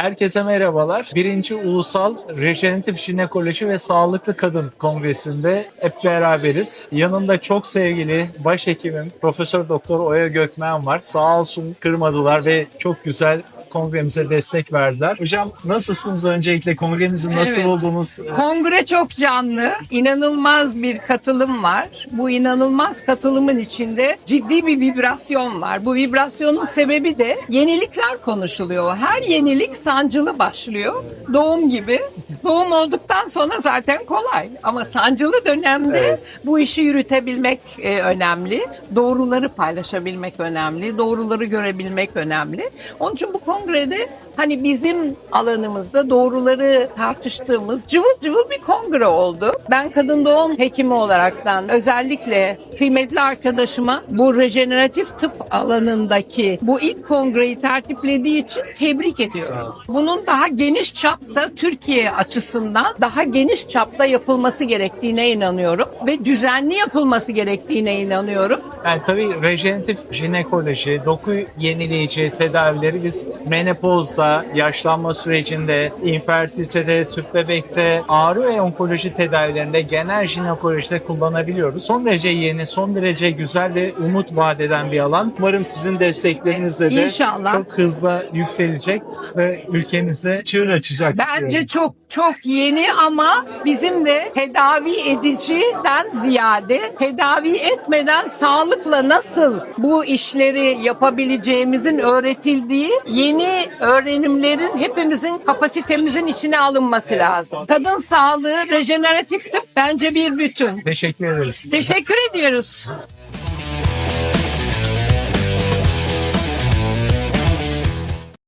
Herkese merhabalar. Birinci Ulusal Rejeneratif Jinekoloji ve Sağlıklı Kadın Kongresi'nde hep beraberiz. Yanımda çok sevgili başhekimim Profesör Doktor Oya Gökmen var. Sağ olsun kırmadılar ve çok güzel kongremize destek verdiler. Hocam nasılsınız öncelikle? Kongremizi nasıl Evet. buldunuz? Kongre çok canlı, inanılmaz bir katılım var. Bu inanılmaz katılımın içinde ciddi bir vibrasyon var. Bu vibrasyonun sebebi de yenilikler konuşuluyor. Her yenilik sancılı başlıyor. Doğum gibi. Doğum olduktan sonra zaten kolay. Ama sancılı dönemde Evet. bu işi yürütebilmek e, önemli. Doğruları paylaşabilmek önemli. Doğruları görebilmek önemli. Onun için bu congrede hani bizim alanımızda doğruları tartıştığımız cıvıl cıvıl bir kongre oldu. Ben kadın doğum hekimi olaraktan özellikle kıymetli arkadaşıma bu rejeneratif tıp alanındaki bu ilk kongreyi tertiplediği için tebrik ediyorum. Bunun daha geniş çapta Türkiye açısından daha geniş çapta yapılması gerektiğine inanıyorum ve düzenli yapılması gerektiğine inanıyorum. Yani tabii rejeneratif jinekoloji, doku yenileyici tedavileri biz menopozda, yaşlanma sürecinde, infertilitede, süt bebekte, ağrı ve onkoloji tedavilerinde genel jinekolojide kullanabiliyoruz. Son derece yeni, son derece güzel ve umut vaat eden bir alan. Umarım sizin desteklerinizle de İnşallah. çok hızla yükselecek ve ülkemize çığır açacak. Bence diyorum. çok çok yeni ama bizim de tedavi ediciden ziyade tedavi etmeden sağlıkla nasıl bu işleri yapabileceğimizin öğretildiği yeni öğrenimlerin hepimizin kapasitemizin içine alınması lazım. Kadın sağlığı, rejeneratif tıp bence bir bütün. Teşekkür ederiz. Teşekkür ediyoruz.